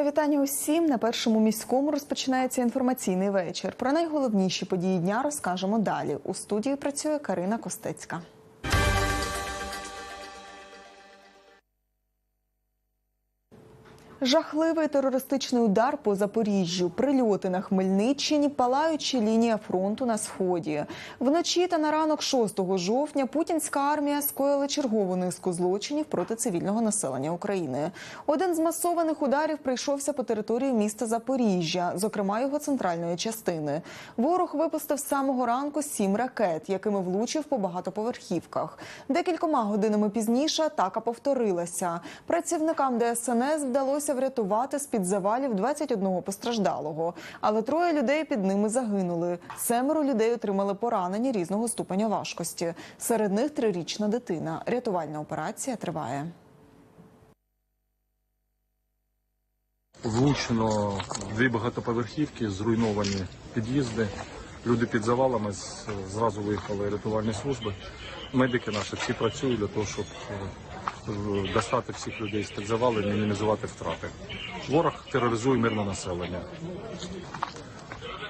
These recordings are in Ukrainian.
Моє вітання усім на першому міському розпочинається інформаційний вечір. Про найголовніші події дня розкажемо далі. У студії працює Карина Костецька. Жахливий терористичний удар по Запоріжжю, прильоти на Хмельниччині, палаючі лінія фронту на сході. Вночі та на ранок 6 жовтня путінська армія скоїла чергову низку злочинів проти цивільного населення України. Один з масованих ударів прийшовся по території міста Запоріжжя, зокрема його центральної частини. Ворог випустив з самого ранку сім ракет, якими влучив по багатоповерхівках. Декількома годинами пізніше атака повторилася. Працівникам ДСНС вдалося врятувати з-під завалів 21 постраждалого, але троє людей під ними загинули. Семеро людей отримали поранення різного ступеня важкості. Серед них трирічна дитина. Рятувальна операція триває. Влучено дві багатоповерхівки, зруйновані під'їзди. Люди під завалами зразу виїхали рятувальні служби. Медики наші всі працюють для того, щоб е, достати всіх людей з під завалів і мінімізувати втрати. Ворог тероризує мирне населення.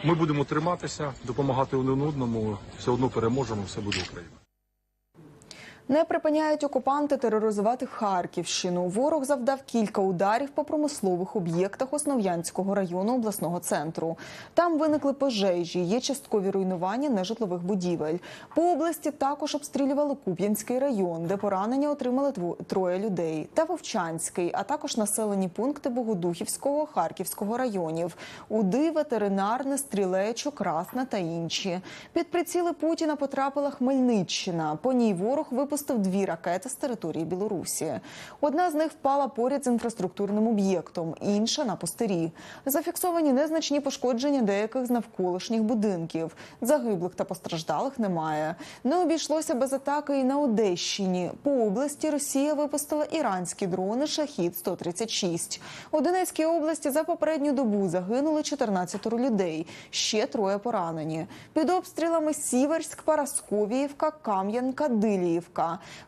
Ми будемо триматися, допомагати один одному. Все одно переможемо, все буде Україна. Не припиняють окупанти тероризувати Харківщину. Ворог завдав кілька ударів по промислових об'єктах Основ'янського району обласного центру. Там виникли пожежі, є часткові руйнування нежитлових будівель. По області також обстрілювали Куп'янський район, де поранення отримали троє людей, та Вовчанський, а також населені пункти Богодухівського, Харківського районів, Уди, ветеринарне, стрілечо, красна та інші. Під приціли Путіна потрапила Хмельниччина. По ній ворог випустив дві ракети з території Білорусі. Одна з них впала поряд з інфраструктурним об'єктом, інша на пустирі. Зафіксовані незначні пошкодження деяких з навколишніх будинків. Загиблих та постраждалих немає. Не обійшлося без атаки і на Одещині. По області Росія випустила іранські дрони Шахід 136 У Донецькій області за попередню добу загинули 14 людей. Ще троє поранені. Під обстрілами Сіверськ, Парасковіївка, Кам'янка, Диліївка.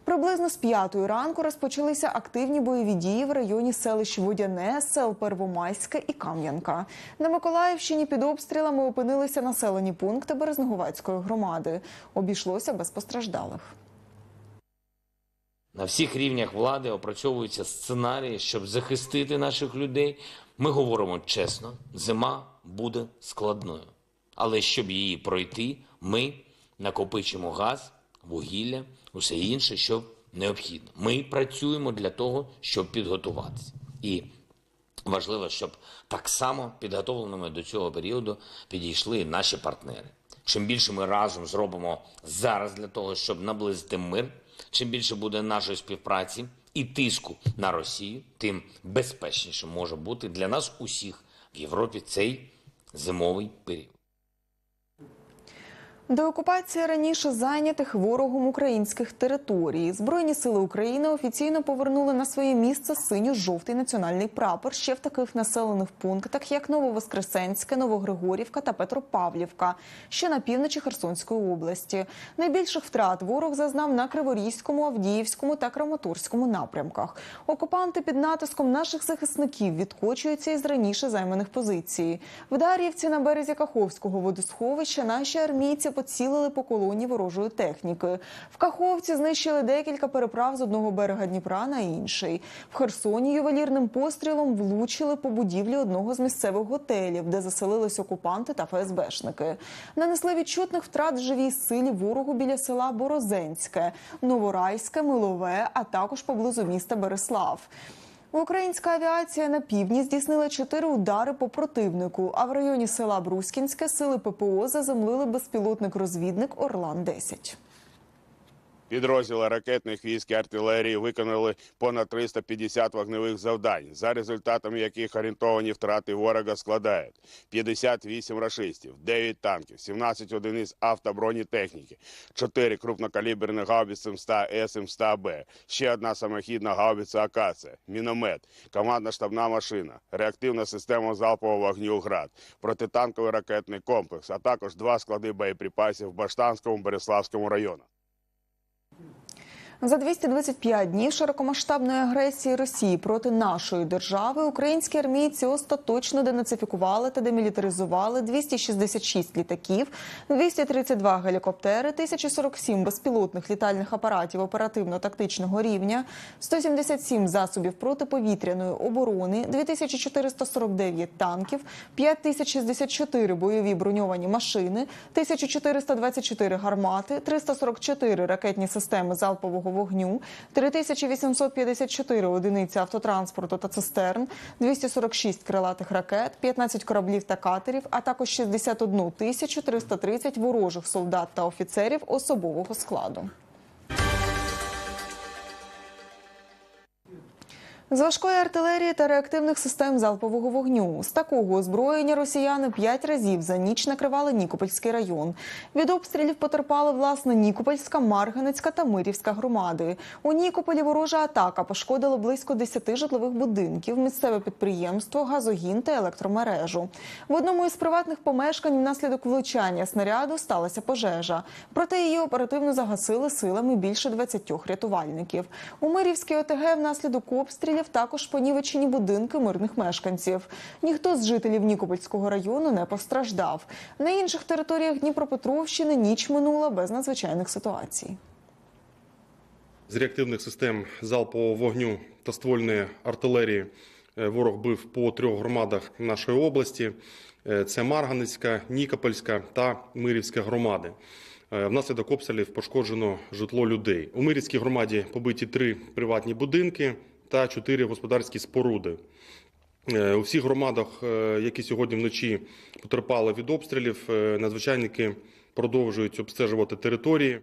Приблизно з п'ятої ранку розпочалися активні бойові дії в районі селищ Водяне, сел Первомайське і Кам'янка. На Миколаївщині під обстрілами опинилися населені пункти Березнеговацької громади. Обійшлося без постраждалих. На всіх рівнях влади опрацьовуються сценарії, щоб захистити наших людей. Ми говоримо чесно, зима буде складною. Але щоб її пройти, ми накопичимо газ, вугілля, усе інше, що необхідно. Ми працюємо для того, щоб підготуватися. І важливо, щоб так само підготовленими до цього періоду підійшли наші партнери. Чим більше ми разом зробимо зараз для того, щоб наблизити мир, чим більше буде нашої співпраці і тиску на Росію, тим безпечніше може бути для нас усіх в Європі цей зимовий період. Деокупація раніше зайнятих ворогом українських територій. Збройні сили України офіційно повернули на своє місце синьо-жовтий національний прапор ще в таких населених пунктах, як Нововоскресенське, Новогригорівка та Петропавлівка, що на півночі Херсонської області. Найбільших втрат ворог зазнав на Криворізькому, Авдіївському та Краматорському напрямках. Окупанти під натиском наших захисників відкочуються із раніше займаних позицій. В Дар'ївці на березі Каховського водосховища наші армійці поцілили по колоні ворожої техніки. В Каховці знищили декілька переправ з одного берега Дніпра на інший. В Херсоні ювелірним пострілом влучили по будівлі одного з місцевих готелів, де заселились окупанти та ФСБшники. Нанесли відчутних втрат живій силі ворогу біля села Борозенське, Новорайське, Милове, а також поблизу міста Береслав. Українська авіація на півдні здійснила чотири удари по противнику. А в районі села Брускінське сили ППО заземлили безпілотник-розвідник Орлан 10 Підрозділи ракетних військ і артилерії виконали понад 350 вогневих завдань, за результатами яких орієнтовані втрати ворога складають 58 рашистів, 9 танків, 17 одиниць автобронетехніки, 4 крупнокаліберних гаубиці М100 С М100Б, ще одна самохідна гаубиця Акація, міномет, командна штабна машина, реактивна система залпового вогню «Град», протитанковий ракетний комплекс, а також два склади боєприпасів в Баштанському Береславському районах. За 225 днів широкомасштабної агресії Росії проти нашої держави українські армійці остаточно денацифікували та демілітаризували 266 літаків, 232 гелікоптери, 1047 безпілотних літальних апаратів оперативно-тактичного рівня, 177 засобів протиповітряної оборони, 2449 танків, 5064 бойові броньовані машини, 1424 гармати, 344 ракетні системи залпового вогню, 3854 одиниці автотранспорту та цистерн, 246 крилатих ракет, 15 кораблів та катерів, а також 61 тисячу 330 ворожих солдат та офіцерів особового складу. З важкої артилерії та реактивних систем залпового вогню. З такого озброєння росіяни п'ять разів за ніч накривали Нікопольський район. Від обстрілів потерпали власне Нікопольська, Марганецька та Мирівська громади. У Нікополі ворожа атака пошкодила близько 10 житлових будинків, місцеве підприємство, газогін та електромережу. В одному із приватних помешкань внаслідок влучання снаряду сталася пожежа. Проте її оперативно загасили силами більше 20 рятувальників. У Мирівській ОТГ внаслідок обстрілів також понівечені будинки мирних мешканців. Ніхто з жителів Нікопольського району не постраждав. На інших територіях Дніпропетровщини ніч минула без надзвичайних ситуацій. З реактивних систем залпового вогню та ствольної артилерії е, ворог бив по трьох громадах нашої області: Е, це Марганецька, Нікопольська та Мирівська громади. Е, Внаслідок обстрілів пошкоджено житло людей. У Мирівській громаді побиті три приватні будинки та чотири господарські споруди. Е, У всіх громадах, е, які сьогодні вночі потерпали від обстрілів, е, надзвичайники продовжують обстежувати території.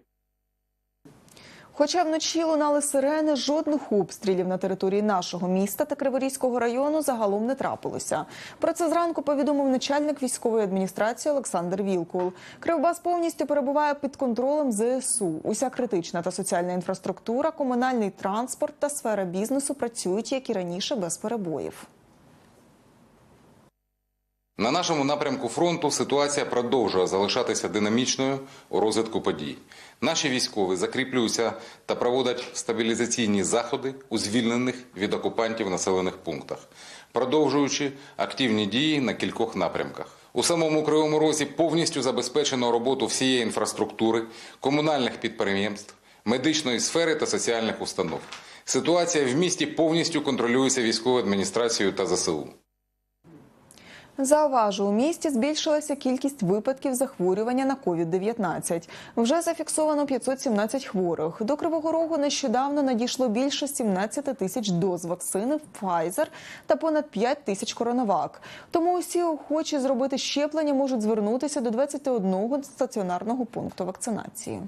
Хоча вночі лунали сирени, жодних обстрілів на території нашого міста та Криворізького району загалом не трапилося. Про це зранку повідомив начальник військової адміністрації Олександр Вілкул. Кривбас повністю перебуває під контролем ЗСУ. Уся критична та соціальна інфраструктура, комунальний транспорт та сфера бізнесу працюють як і раніше без перебоїв. На нашому напрямку фронту ситуація продовжує залишатися динамічною у розвитку подій. Наші військові закріплюються та проводять стабілізаційні заходи у звільнених від окупантів населених пунктах, продовжуючи активні дії на кількох напрямках. У самому Кривому Розі повністю забезпечено роботу всієї інфраструктури, комунальних підприємств, медичної сфери та соціальних установ. Ситуація в місті повністю контролюється військовою адміністрацією та ЗСУ. Зауважу, у місті збільшилася кількість випадків захворювання на COVID-19. Вже зафіксовано 517 хворих. До Кривого Рогу нещодавно надійшло більше 17 тисяч доз вакцини Pfizer та понад 5 тисяч коронавак. Тому усі охочі зробити щеплення можуть звернутися до 21 стаціонарного пункту вакцинації.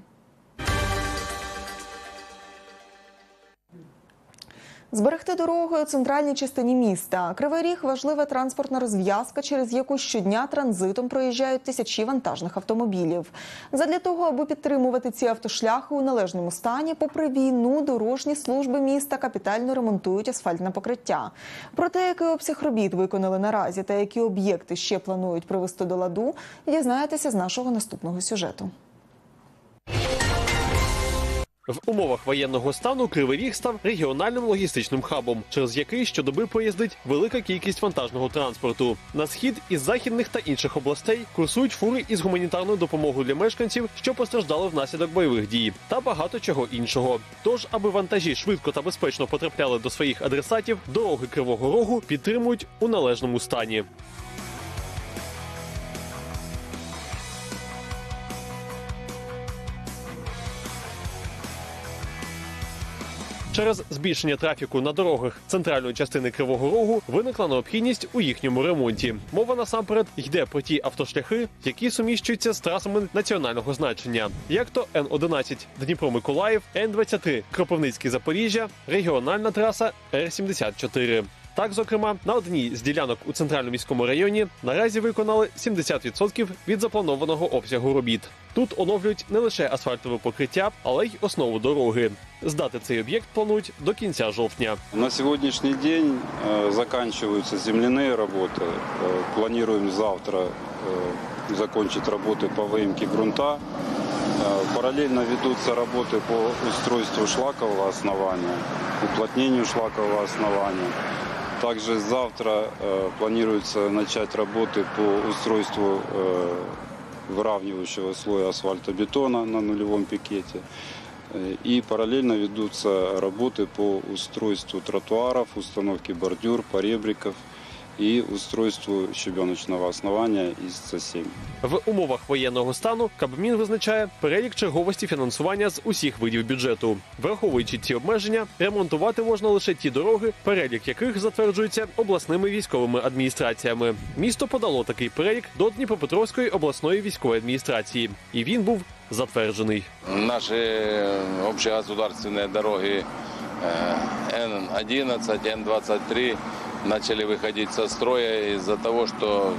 Зберегти дороги у центральній частині міста. Кривий Ріг – важлива транспортна розв'язка, через яку щодня транзитом проїжджають тисячі вантажних автомобілів. Задля того, аби підтримувати ці автошляхи у належному стані, попри війну, дорожні служби міста капітально ремонтують асфальтне покриття. Про те, який обсяг робіт виконали наразі та які об'єкти ще планують привести до ладу, дізнаєтеся з нашого наступного сюжету. В умовах воєнного стану Кривий Ріг став регіональним логістичним хабом, через який щодоби поїздить велика кількість вантажного транспорту. На схід із західних та інших областей курсують фури із гуманітарною допомогою для мешканців, що постраждали внаслідок бойових дій, та багато чого іншого. Тож, аби вантажі швидко та безпечно потрапляли до своїх адресатів, дороги Кривого Рогу підтримують у належному стані. Через збільшення трафіку на дорогах центральної частини Кривого Рогу виникла необхідність у їхньому ремонті. Мова насамперед йде про ті автошляхи, які суміщуються з трасами національного значення, як то Н-11 Дніпро-Миколаїв, Н-23 Кропивницький Запоріжжя, регіональна траса Р-74. Так, зокрема, на одній з ділянок у центральному міському районі наразі виконали 70% від запланованого обсягу робіт. Тут оновлюють не лише асфальтове покриття, але й основу дороги. Здати цей об'єкт планують до кінця жовтня. На сегодняшний день э, заканчиваются земляные работы. Э, планируем завтра э, закончить работы по выемке грунта. Э, Параллельно ведутся работы по устройству шлакового основания, уплотнению шлакового основания. Также завтра э, планируется начать работы по устройству э, выравнивающего слоя асфальтобетона на нулевом пикете. Э, И параллельно ведутся работы по устройству тротуаров, установке бордюр, поребриков и устройству щебеночного основания из С7. В умовах воєнного стану Кабмін визначає перелік черговості фінансування з усіх видів бюджету. Враховуючи ці обмеження, ремонтувати можна лише ті дороги, перелік яких затверджується обласними військовими адміністраціями. Місто подало такий перелік до Дніпропетровської обласної військової адміністрації, і він був затверджений. Наши э, общегосударственные дороги э, Н-11, Н-23 начали выходить со строя из-за того, что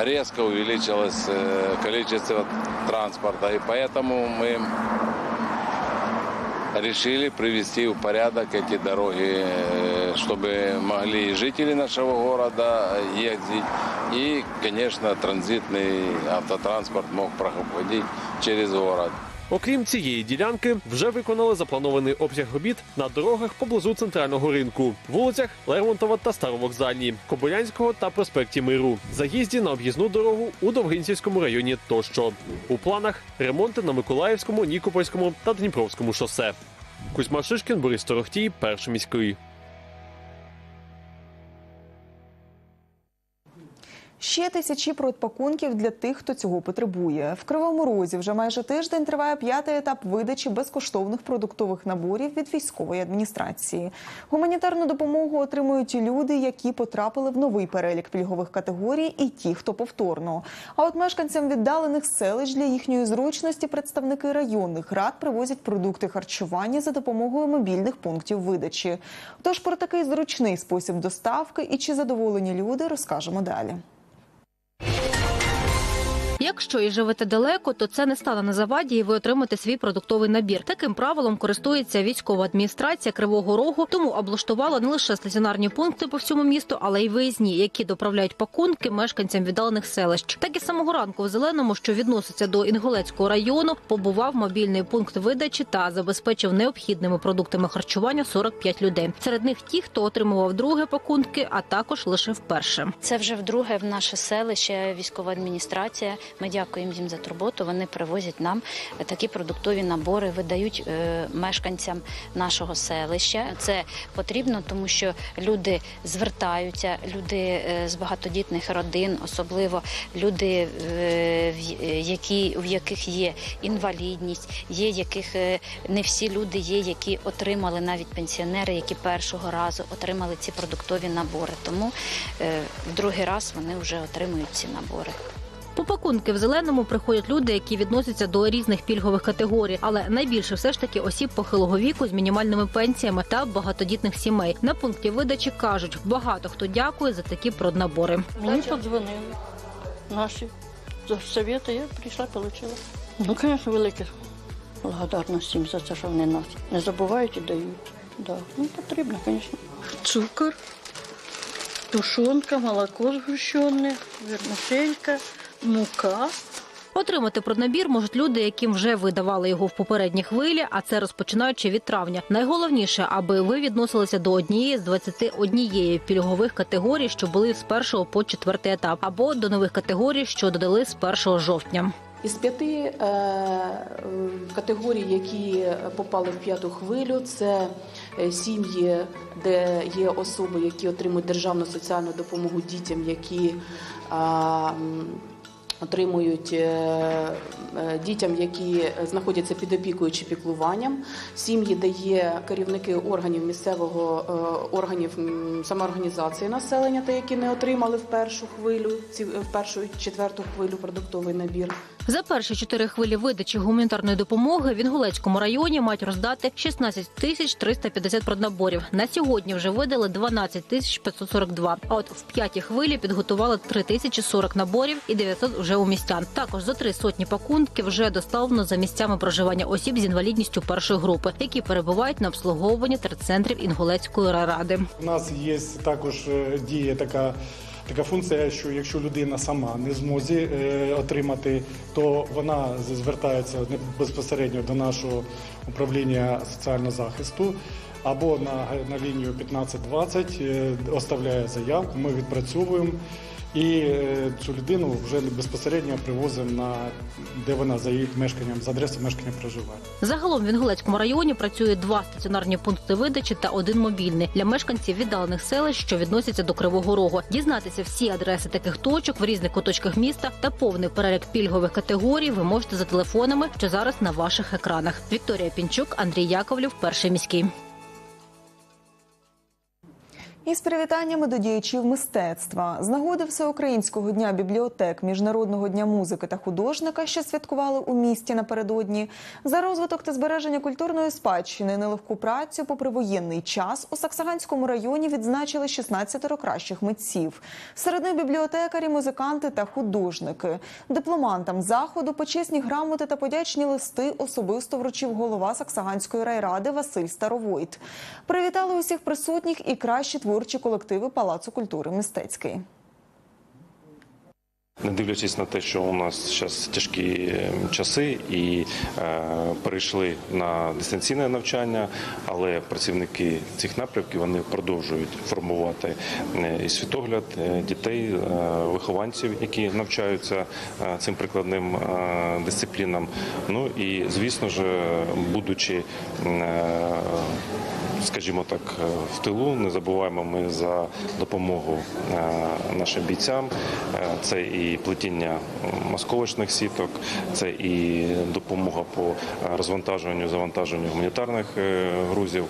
резко увеличилось э, количество транспорта. И поэтому мы решили привести в порядок эти дороги, э, чтобы могли и жители нашего города ездить, и, конечно, транзитный автотранспорт мог проходить через город. Окрім цієї ділянки, вже виконали запланований обсяг робіт на дорогах поблизу центрального ринку, вулицях Лермонтова та Старовокзальній, Кобилянського та проспекті Миру, заїзді на об'їзну дорогу у Довгинцівському районі тощо. У планах ремонти на Миколаївському, Нікопольському та Дніпровському шосе. Кузьма Шишкін, Борис Торохтій, перший міський. Ще тисячі продпакунків для тих, хто цього потребує. В Кривому Розі вже майже тиждень триває п'ятий етап видачі безкоштовних продуктових наборів від військової адміністрації. Гуманітарну допомогу отримують і люди, які потрапили в новий перелік пільгових категорій, і ті, хто повторно. А от мешканцям віддалених селищ для їхньої зручності представники районних рад привозять продукти харчування за допомогою мобільних пунктів видачі. Тож про такий зручний спосіб доставки і чи задоволені люди розкажемо далі. Якщо і живете далеко, то це не стане на заваді, і ви отримаєте свій продуктовий набір. Таким правилом користується військова адміністрація Кривого Рогу, тому облаштувала не лише стаціонарні пункти по всьому місту, але й виїзні, які доправляють пакунки мешканцям віддалених селищ. Так і самого ранку в зеленому, що відноситься до Інгулецького району, побував мобільний пункт видачі та забезпечив необхідними продуктами харчування 45 людей. Серед них ті, хто отримував друге пакунки, а також лише вперше. Це вже вдруге в наше селище військова адміністрація. Ми дякуємо їм за турботу. Вони привозять нам такі продуктові набори, видають е, мешканцям нашого селища. Це потрібно, тому що люди звертаються, люди е, з багатодітних родин, особливо люди, е, е, які в яких є інвалідність, є яких е, не всі люди є, які отримали навіть пенсіонери, які першого разу отримали ці продуктові набори. Тому е, в другий раз вони вже отримують ці набори. По пакунки в зеленому приходять люди, які відносяться до різних пільгових категорій, але найбільше все ж таки осіб похилого віку з мінімальними пенсіями та багатодітних сімей. На пункті видачі кажуть, багато хто дякує за такі проднабори. Мені подзвонили наші за совєти, я прийшла, отримала. Ну, звісно, велика благодарність їм за це, що вони нас не забувають і дають. Да. Ну, потрібно, звісно. Цукор, тушонка, молоко згущене, вермишелька, мука. Отримати проднабір можуть люди, яким вже видавали його в попередній хвилі, а це розпочинаючи від травня. Найголовніше, аби ви відносилися до однієї з 21 пільгових категорій, що були з першого по четвертий етап, або до нових категорій, що додали з 1 жовтня. Із п'яти е, категорій, які попали в п'яту хвилю, це е, сім'ї, де є особи, які отримують державну соціальну допомогу дітям, які отримують е, е, дітям, які знаходяться під опікою чи піклуванням, сім'ї, де є керівники органів місцевого е, органів самоорганізації населення, та які не отримали в першу хвилю, ці в першу четверту хвилю продуктовий набір. За перші чотири хвилі видачі гуманітарної допомоги в Інгулецькому районі мають роздати 16 тисяч 350 проднаборів. На сьогодні вже видали 12 тисяч 542. А от в п'ятій хвилі підготували 3 тисячі 40 наборів і 900 вже у містян. Також за три сотні пакунків вже доставлено за місцями проживання осіб з інвалідністю першої групи, які перебувають на обслуговуванні терцентрів Інгулецької ради. У нас є також е, діє така така функція, що якщо людина сама не зможе отримати, то вона звертається безпосередньо до нашого управління соціального захисту або на, на лінію 1520 е, оставляє заявку, ми відпрацьовуємо. І е, цю людину вже безпосередньо привозимо на де вона за її мешканням, за адресою мешкання проживає. Загалом в Інгулецькому районі працює два стаціонарні пункти видачі та один мобільний для мешканців віддалених селищ, що відносяться до Кривого Рогу. Дізнатися всі адреси таких точок в різних куточках міста та повний перелік пільгових категорій ви можете за телефонами, що зараз на ваших екранах. Вікторія Пінчук, Андрій Яковлів, перший міський. Із привітаннями до діячів мистецтва з нагоди Всеукраїнського дня бібліотек, Міжнародного дня музики та художника, що святкували у місті напередодні, за розвиток та збереження культурної спадщини, нелегку працю попри воєнний час у Саксаганському районі відзначили 16 кращих митців. Серед них бібліотекарі, музиканти та художники. Дипломантам заходу почесні грамоти та подячні листи особисто вручив голова Саксаганської райради Василь Старовойт. Привітали усіх присутніх і кращі творчі колективи Палацу культури мистецький. Не дивлячись на те, що у нас зараз тяжкі е, часи і е, перейшли на дистанційне навчання, але працівники цих напрямків вони продовжують формувати е, і світогляд е, дітей, е, вихованців, які навчаються цим прикладним дисциплінам. Ну і звісно ж, будучи е, скажімо так, е, в тилу. Не забуваємо ми за допомогу е, нашим бійцям. Е, Це і плетіння масковочних сіток, це і допомога по розвантажуванню, завантаженню гуманітарних грузів.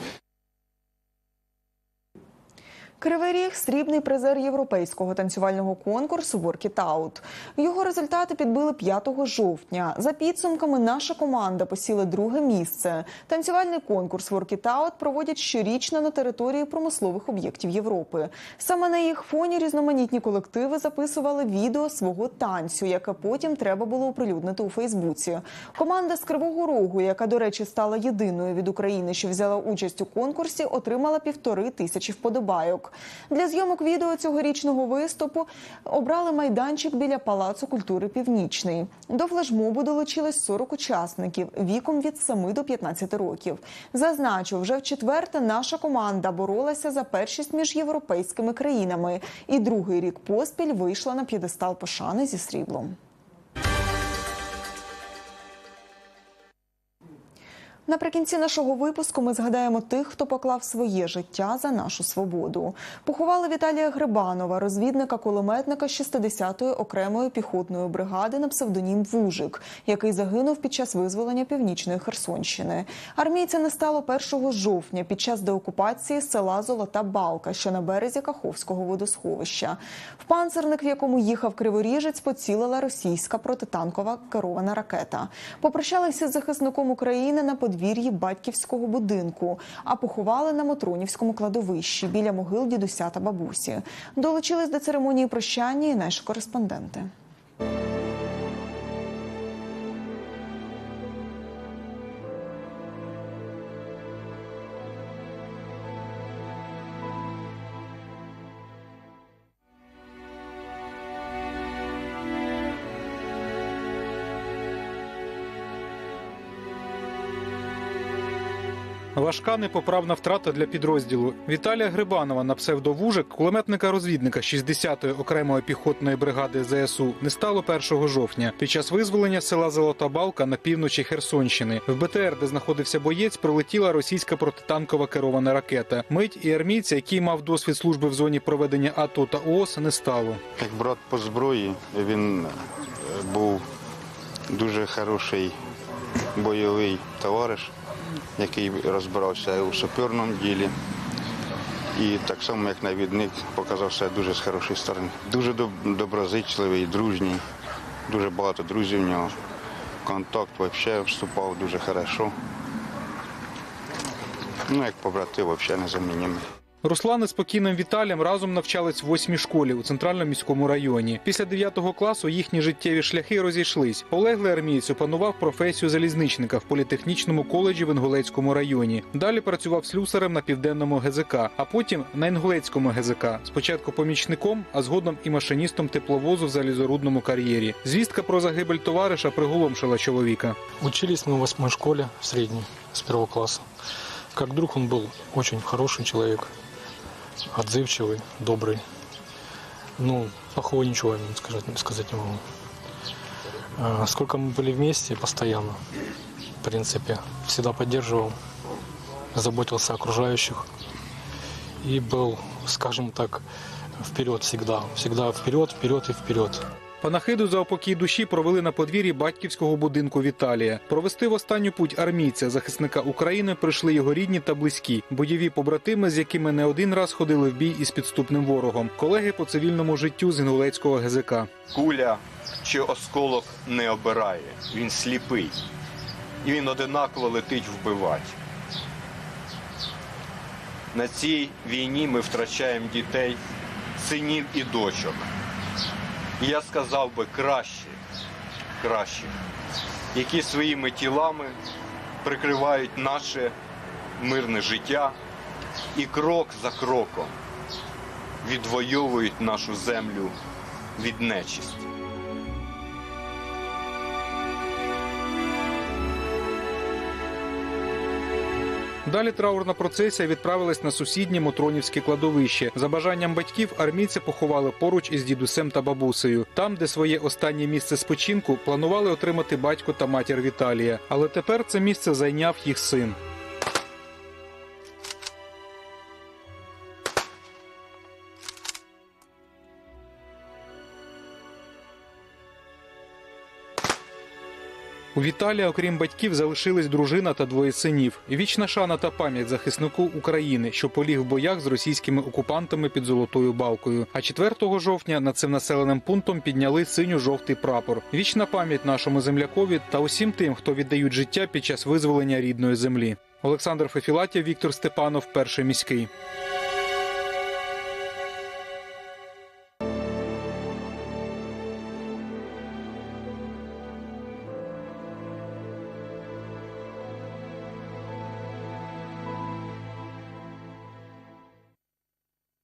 Кривий Ріг – срібний призер європейського танцювального конкурсу «Work It Його результати підбили 5 жовтня. За підсумками, наша команда посіла друге місце. Танцювальний конкурс «Work It проводять щорічно на території промислових об'єктів Європи. Саме на їх фоні різноманітні колективи записували відео свого танцю, яке потім треба було оприлюднити у Фейсбуці. Команда з Кривого Рогу, яка, до речі, стала єдиною від України, що взяла участь у конкурсі, отримала півтори тисячі вподобайок. Для зйомок відео цьогорічного виступу обрали майданчик біля Палацу культури Північний. До флешмобу долучилось 40 учасників віком від 7 до 15 років. Зазначу, вже в четверте наша команда боролася за першість між європейськими країнами і другий рік поспіль вийшла на п'єдестал пошани зі сріблом. Наприкінці нашого випуску ми згадаємо тих, хто поклав своє життя за нашу свободу. Поховали Віталія Грибанова, розвідника кулеметника 60-ї окремої піхотної бригади на псевдонім Вужик, який загинув під час визволення північної Херсонщини. Армійця не стало 1 жовтня під час деокупації села Золота Балка, що на березі Каховського водосховища. В панцерник, в якому їхав криворіжець, поцілила російська протитанкова керована ракета. Попрощалися з захисником України на подвір'ї батьківського будинку, а поховали на Мотронівському кладовищі біля могил дідуся та бабусі. Долучились до церемонії прощання і наші кореспонденти. Важка непоправна втрата для підрозділу. Віталія Грибанова на псевдовужик, кулеметника-розвідника 60-ї окремої піхотної бригади ЗСУ, не стало 1 жовтня під час визволення села Золота Балка на півночі Херсонщини. В БТР, де знаходився боєць, прилетіла російська протитанкова керована ракета. Мить і армійця, який мав досвід служби в зоні проведення АТО та ООС, не стало. Як брат по зброї, він е, був дуже хороший бойовий товариш, який розбирався у саперному ділі. І так само, як навідник, показав себе дуже з хорошої сторони. Дуже доброзичливий, дружній, дуже багато друзів в нього. Контакт взагалі вступав дуже хорошо. Ну, як побратим, взагалі незамінний. Руслан із спокійним Віталієм разом навчались в восьмій школі у центральному міському районі. Після 9 класу їхні життєві шляхи розійшлись. Полеглий армієць опанував професію залізничника в політехнічному коледжі в Інгулецькому районі. Далі працював слюсарем на південному ГЗК, а потім на Інгулецькому ГЗК. Спочатку помічником, а згодом і машиністом тепловозу в залізорудному кар'єрі. Звістка про загибель товариша приголомшила чоловіка. Учились мы в восьмой школе, в средней, с первого класса. Как друг он был очень хороший человек, отзывчивый, добрый. Ну, плохого ничего нем сказать, сказать не могу. А, Сколько мы были вместе, постоянно, в принципе, всегда поддерживал, заботился о окружающих и был, скажем так, вперед всегда. Всегда вперед, вперед и вперед. Панахиду за упокій душі провели на подвір'ї батьківського будинку Віталія. Провести в останню путь армійця, захисника України, прийшли його рідні та близькі, бойові побратими, з якими не один раз ходили в бій із підступним ворогом, колеги по цивільному життю з Інгулецького ГЗК. Куля чи осколок не обирає, він сліпий. І він одинаково летить вбивати. На цій війні ми втрачаємо дітей, синів і дочок. І я сказав би краще, краще, які своїми тілами прикривають наше мирне життя і крок за кроком відвоюють нашу землю від нечисті. Далі траурна процесія відправилась на сусіднє Мотронівське кладовище. За бажанням батьків армійці поховали поруч із дідусем та бабусею. Там, де своє останнє місце спочинку, планували отримати батько та матір Віталія. Але тепер це місце зайняв їх син. У Віталія, окрім батьків, залишились дружина та двоє синів. Вічна шана та пам'ять захиснику України, що поліг в боях з російськими окупантами під Золотою Балкою. А 4 жовтня над цим населеним пунктом підняли синьо-жовтий прапор. Вічна пам'ять нашому землякові та усім тим, хто віддають життя під час визволення рідної землі. Олександр Фефілатів, Віктор Степанов, перший міський.